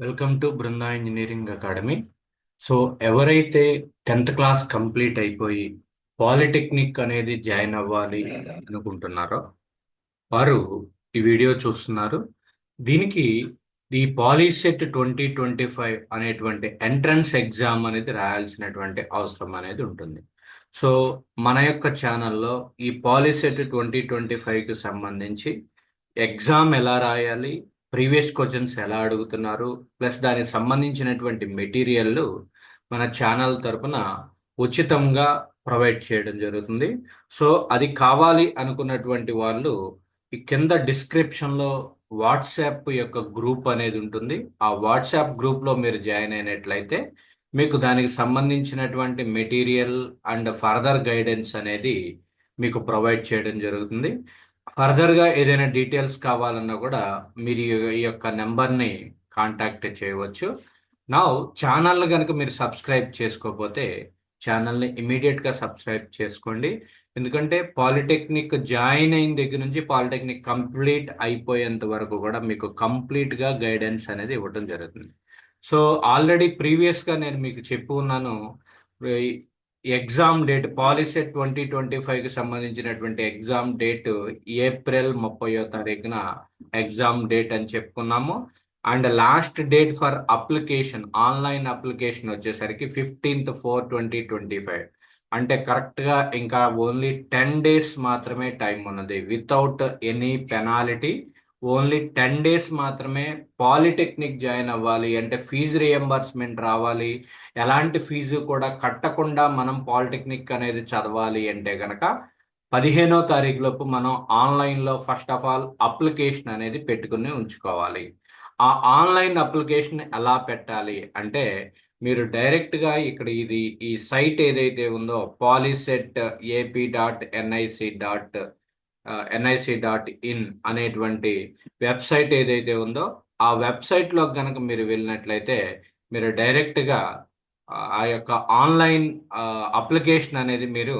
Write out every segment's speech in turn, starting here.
Welcome to Brinda engineering academy so ఎవరైతే tenth class complete అయిపోయి polytechnic అనేది join అవ్వాలి అనుకుంటున్నారో వారు ఈ వీడియో చూస్తున్నారు. దీనికి ఈ పాలిసెట్ ట్వంటీ ట్వంటీ ఫైవ్ అనేటువంటి ఎంట్రన్స్ ఎగ్జామ్ అనేది రాయాల్సినటువంటి అవసరం అనేది ఉంటుంది. సో మన యొక్క ఛానల్లో ఈ పాలిసెట్ ట్వంటీ ట్వంటీ ఫైవ్కి సంబంధించి ఎగ్జామ్ ఎలా రాయాలి ప్రీవియస్ క్వశ్చన్స్ ఎలా అడుగుతున్నారు? ప్లస్ దానికి సంబంధించినటువంటి మెటీరియల్ మన ఛానల్ తరపున ఉచితంగా ప్రొవైడ్ చేయడం జరుగుతుంది. సో అది కావాలి అనుకున్నటువంటి వాళ్ళు ఈ కింద డిస్క్రిప్షన్లో వాట్సాప్ యొక్క గ్రూప్ అనేది ఉంటుంది. ఆ వాట్సాప్ గ్రూప్లో మీరు జాయిన్ అయినట్లయితే మీకు దానికి సంబంధించినటువంటి మెటీరియల్ అండ్ ఫర్దర్ గైడెన్స్ అనేది మీకు ప్రొవైడ్ చేయడం జరుగుతుంది. ఫర్దర్గా ఏదైనా డీటెయిల్స్ కావాలన్నా కూడా మీరు ఈ యొక్క నెంబర్ని కాంటాక్ట్ చేయవచ్చు. నా ఛానల్ కనుక మీరు సబ్స్క్రైబ్ చేసుకోకపోతే ఛానల్ని ఇమీడియట్గా సబ్స్క్రైబ్ చేసుకోండి. ఎందుకంటే పాలిటెక్నిక్ జాయిన్ అయిన దగ్గర నుంచి పాలిటెక్నిక్ కంప్లీట్ అయిపోయేంత వరకు కూడా మీకు కంప్లీట్గా గైడెన్స్ అనేది ఇవ్వడం జరుగుతుంది. సో ఆల్రెడీ ప్రీవియస్గా నేను మీకు చెప్పు ఉన్నాను exam date POLYCET twenty twenty ఫైవ్కి సంబంధించినటువంటి ఎగ్జామ్ డేట్ ఏప్రిల్ ముప్పయో తారీఖున ఎగ్జామ్ డేట్ అని చెప్పుకున్నాము. And last date for application online application వచ్చేసరికి fifteenth four twenty twenty five. అంటే కరెక్ట్గా ఇంకా ఓన్లీ టెన్ డేస్ మాత్రమే టైం ఉన్నది without any penalty. Only ten days మాత్రమే పాలిటెక్నిక్ జాయిన్ అవ్వాలి. అంటే ఫీజు రియంబర్స్మెంట్ రావాలి. ఎలాంటి ఫీజు కూడా కట్టకుండా మనం పాలిటెక్నిక్ అనేది చదవాలి అంటే కనుక పదిహేనో తారీఖు లోపు మనం ఆన్లైన్లో ఫస్ట్ ఆఫ్ ఆల్ అప్లికేషన్ అనేది పెట్టుకుని ఉంచుకోవాలి. ఆ ఆన్లైన్ అప్లికేషన్ ఎలా పెట్టాలి అంటే మీరు డైరెక్ట్గా ఇక్కడ ఇది ఈ సైట్ ఏదైతే ఉందో POLYCET AP dot NIC dot NIC dot in అనేటువంటి వెబ్సైట్ ఏదైతే ఉందో ఆ వెబ్సైట్లో కనుక మీరు వెళ్ళినట్లయితే మీరు డైరెక్ట్గా ఆ యొక్క ఆన్లైన్ అప్లికేషన్ అనేది మీరు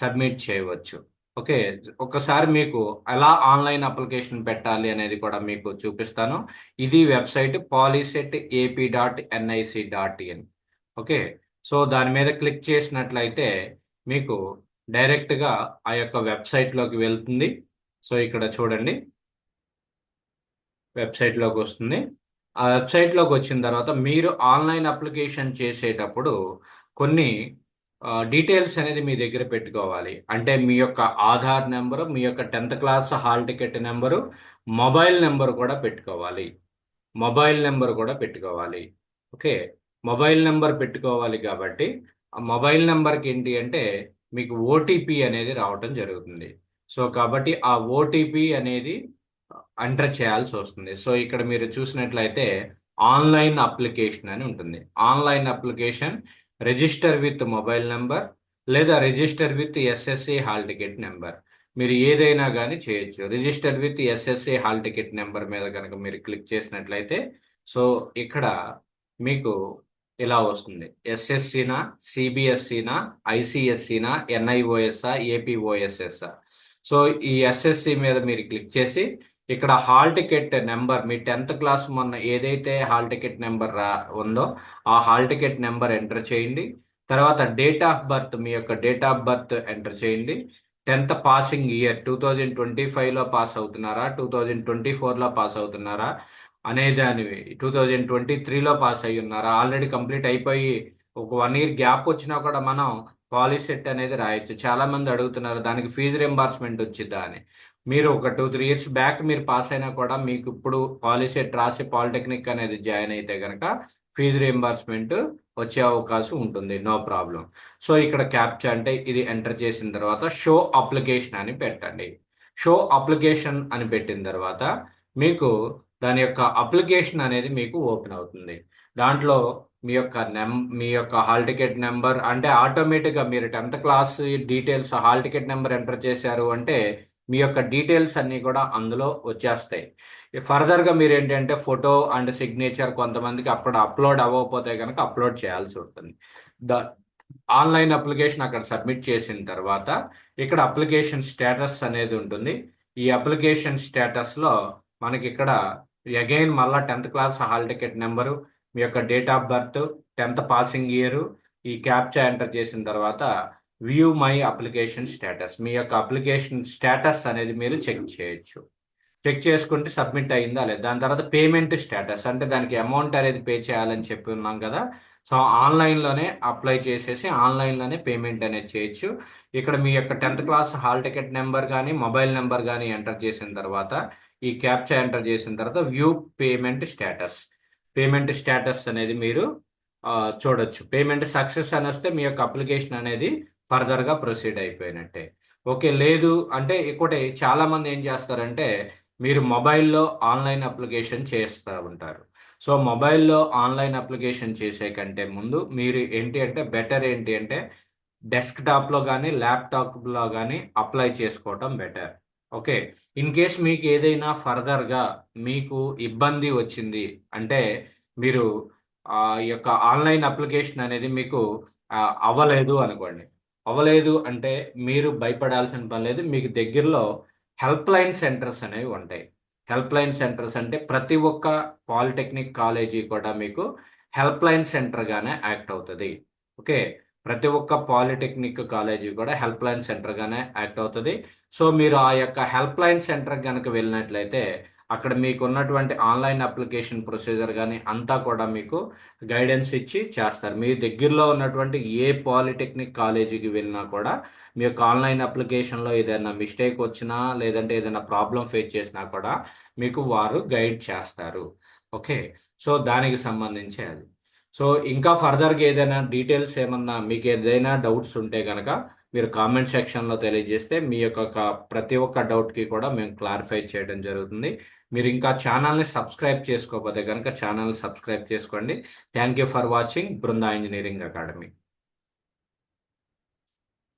సబ్మిట్ చేయవచ్చు. ఓకే? ఒకసారి మీకు ఎలా ఆన్లైన్ అప్లికేషన్ పెట్టాలి అనేది కూడా మీకు చూపిస్తాను. ఇది website POLYCET AP dot NIC dot in. Okay? So దాని మీద క్లిక్ చేసినట్లయితే మీకు డైరెక్ట్గా ఆ యొక్క వెబ్సైట్లోకి వెళ్తుంది. సో ఇక్కడ చూడండి. వెబ్సైట్లోకి వస్తుంది. ఆ వెబ్సైట్లోకి వచ్చిన తర్వాత మీరు ఆన్లైన్ అప్లికేషన్ చేసేటప్పుడు కొన్ని డీటెయిల్స్ అనేది మీ దగ్గర పెట్టుకోవాలి. అంటే మీ యొక్క ఆధార్ నెంబరు మీ యొక్క tenth class hall ticket number mobile number కూడా పెట్టుకోవాలి. మొబైల్ నెంబర్ కూడా పెట్టుకోవాలి. ఓకే? మొబైల్ నెంబర్ పెట్టుకోవాలి కాబట్టి ఆ మొబైల్ నెంబర్కి ఏంటి అంటే మీకు ఓటీపీ అనేది రావటం జరుగుతుంది. సో కాబట్టి ఆ ఓటీపీ అనేది ఎంటర్ చేయాల్సి వస్తుంది. సో ఇక్కడ మీరు చూసినట్లయితే ఆన్లైన్ అప్లికేషన్ అని ఉంటుంది. Online application register with mobile number లేదా register with SSC hall ticket number. మీరు ఏదైనా కానీ చేయొచ్చు. Register with SSC hall ticket number మీద కనుక మీరు క్లిక్ చేసినట్లయితే సో ఇక్కడ మీకు ఇలా వస్తుంది. ఎస్ఎస్సినా సిబిఎస్సినా ఐసిఎస్సినా ఎన్ఐఓఎస్ఆ ఏపీఓఎస్ఎస్ఆ సో ఈ ఎస్ఎస్సి మీద మీరు క్లిక్ చేసి ఇక్కడ హాల్ టికెట్ నెంబర్ మీ టెన్త్ క్లాస్ మొన్న ఏదైతే హాల్ టికెట్ నెంబర్ రా ఉందో ఆ హాల్ టికెట్ నెంబర్ ఎంటర్ చేయండి. తర్వాత డేట్ ఆఫ్ బర్త్ మీ యొక్క డేట్ ఆఫ్ బర్త్ ఎంటర్ చేయండి. Tenth passing year two thousand twenty ఫైవ్లో పాస్ అవుతున్నారా టూ థౌజండ్ ట్వంటీ ఫోర్లో పాస్ అవుతున్నారా అనే దానివి టూ థౌజండ్ ట్వంటీ త్రీలో పాస్ అయ్యి ఉన్నారా. ఆల్రెడీ కంప్లీట్ అయిపోయి ఒక వన్ ఇయర్ గ్యాప్ వచ్చినా కూడా మనం పాలిసెట్ అనేది రాయొచ్చు. చాలా మంది అడుగుతున్నారు దానికి ఫీజు రింబార్స్మెంట్ వచ్చిద్దా అని. మీరు ఒక టూ త్రీ ఇయర్స్ బ్యాక్ మీరు పాస్ అయినా కూడా మీకు ఇప్పుడు పాలిసెట్ రాసి పాలిటెక్నిక్ అనేది జాయిన్ అయితే కనుక ఫీజు రియంబర్స్మెంట్ వచ్చే అవకాశం ఉంటుంది. No problem. సో ఇక్కడ క్యాప్చర్ అంటే ఇది ఎంటర్ చేసిన తర్వాత షో అప్లికేషన్ అని పెట్టండి. షో అప్లికేషన్ అని పెట్టిన తర్వాత మీకు దాని యొక్క అప్లికేషన్ అనేది మీకు ఓపెన్ అవుతుంది. దాంట్లో మీ యొక్క నెం మీ యొక్క హాల్ టికెట్ నెంబర్ అంటే ఆటోమేటిక్గా మీరు tenth class details hall ticket number enter చేశారు అంటే మీ యొక్క డీటెయిల్స్ అన్నీ కూడా అందులో వచ్చేస్తాయి. ఫర్దర్గా మీరు ఏంటంటే ఫోటో అండ్ సిగ్నేచర్ కొంతమందికి అప్పుడు అప్లోడ్ అవ్వకపోతే కనుక అప్లోడ్ చేయాల్సి ఉంటుంది. ద ఆన్లైన్ అప్లికేషన్ అక్కడ సబ్మిట్ చేసిన తర్వాత ఇక్కడ అప్లికేషన్ స్టేటస్ అనేది ఉంటుంది. ఈ అప్లికేషన్ స్టేటస్లో మనకి ఇక్కడ అగైన్ మళ్ళీ tenth class hall ticket number మీ యొక్క date of birth tenth passing year ఈ క్యాప్చా ఎంటర్ చేసిన తర్వాత వ్యూ మై అప్లికేషన్ స్టేటస్ మీ యొక్క అప్లికేషన్ స్టేటస్ అనేది మీరు చెక్ చేయొచ్చు. చెక్ చేసుకుంటే సబ్మిట్ అయిందా లేదా? దాని తర్వాత పేమెంట్ స్టేటస్ అంటే దానికి అమౌంట్ అనేది పే చేయాలని చెప్పి ఉన్నాం కదా. సో ఆన్లైన్లోనే అప్లై చేసేసి ఆన్లైన్లోనే పేమెంట్ అనేది చేయొచ్చు. ఇక్కడ మీ యొక్క tenth class hall ticket number కానీ మొబైల్ నెంబర్ కానీ ఎంటర్ చేసిన తర్వాత ఈ క్యాప్చా ఎంటర్ చేసిన తర్వాత view payment status. Payment status అనేది మీరు చూడొచ్చు. పేమెంట్ సక్సెస్ అని వస్తే మీ యొక్క అప్లికేషన్ అనేది ఫర్దర్గా ప్రొసీడ్ అయిపోయినట్టే. ఓకే లేదు అంటే ఇంకోటి చాలామంది ఏం చేస్తారంటే మీరు మొబైల్లో ఆన్లైన్ అప్లికేషన్ చేస్తూ ఉంటారు. సో మొబైల్లో ఆన్లైన్ అప్లికేషన్ చేసే కంటే ముందు మీరు ఏంటి అంటే బెటర్ ఏంటి అంటే డెస్క్టాప్లో కానీ ల్యాప్టాప్లో కానీ అప్లై చేసుకోవటం బెటర్. ఓకే. ఇన్ కేస్ మీకు ఏదైనా ఫర్దర్గా మీకు ఇబ్బంది వచ్చింది అంటే మీరు ఆ యొక్క ఆన్లైన్ అప్లికేషన్ అనేది మీకు అవ్వలేదు అనుకోండి. అవ్వలేదు అంటే మీరు భయపడాల్సిన పని లేదు. మీకు దగ్గరలో హెల్ప్ లైన్ సెంటర్స్ అనేవి ఉంటాయి. హెల్ప్ లైన్ సెంటర్స్ అంటే ప్రతి ఒక్క పాలిటెక్నిక్ కాలేజీ కూడా మీకు హెల్ప్ లైన్ సెంటర్గానే యాక్ట్ అవుతుంది. ఓకే. ప్రతి ఒక్క పాలిటెక్నిక్ కాలేజీ కూడా హెల్ప్ లైన్ సెంటర్గానే యాక్ట్ అవుతుంది. సో మీరు ఆ యొక్క హెల్ప్ లైన్ సెంటర్ కనుక వెళ్ళినట్లయితే అక్కడ మీకు ఉన్నటువంటి ఆన్లైన్ అప్లికేషన్ ప్రొసీజర్ కానీ అంతా కూడా మీకు గైడెన్స్ ఇచ్చి చేస్తారు. మీ దగ్గరలో ఉన్నటువంటి ఏ పాలిటెక్నిక్ కాలేజీకి వెళ్ళినా కూడా మీ యొక్క ఆన్లైన్ అప్లికేషన్లో ఏదైనా మిస్టేక్ వచ్చినా లేదంటే ఏదైనా ప్రాబ్లం ఫేస్ చేసినా కూడా మీకు వారు గైడ్ చేస్తారు. ఓకే? సో దానికి సంబంధించి అది. సో ఇంకా ఫర్దర్గా ఏదైనా డీటెయిల్స్ ఏమన్నా మీకు ఏదైనా డౌట్స్ ఉంటే కనుక మీరు కామెంట్ సెక్షన్లో తెలియజేస్తే మీ యొక్క ప్రతి ఒక్క డౌట్కి కూడా మేము క్లారిఫై చేయడం జరుగుతుంది. మీరు ఇంకా ఛానల్ని సబ్స్క్రైబ్ చేసుకోకపోతే కనుక ఛానల్ సబ్స్క్రైబ్ చేసుకోండి. Thank you for watching Brinda engineering academy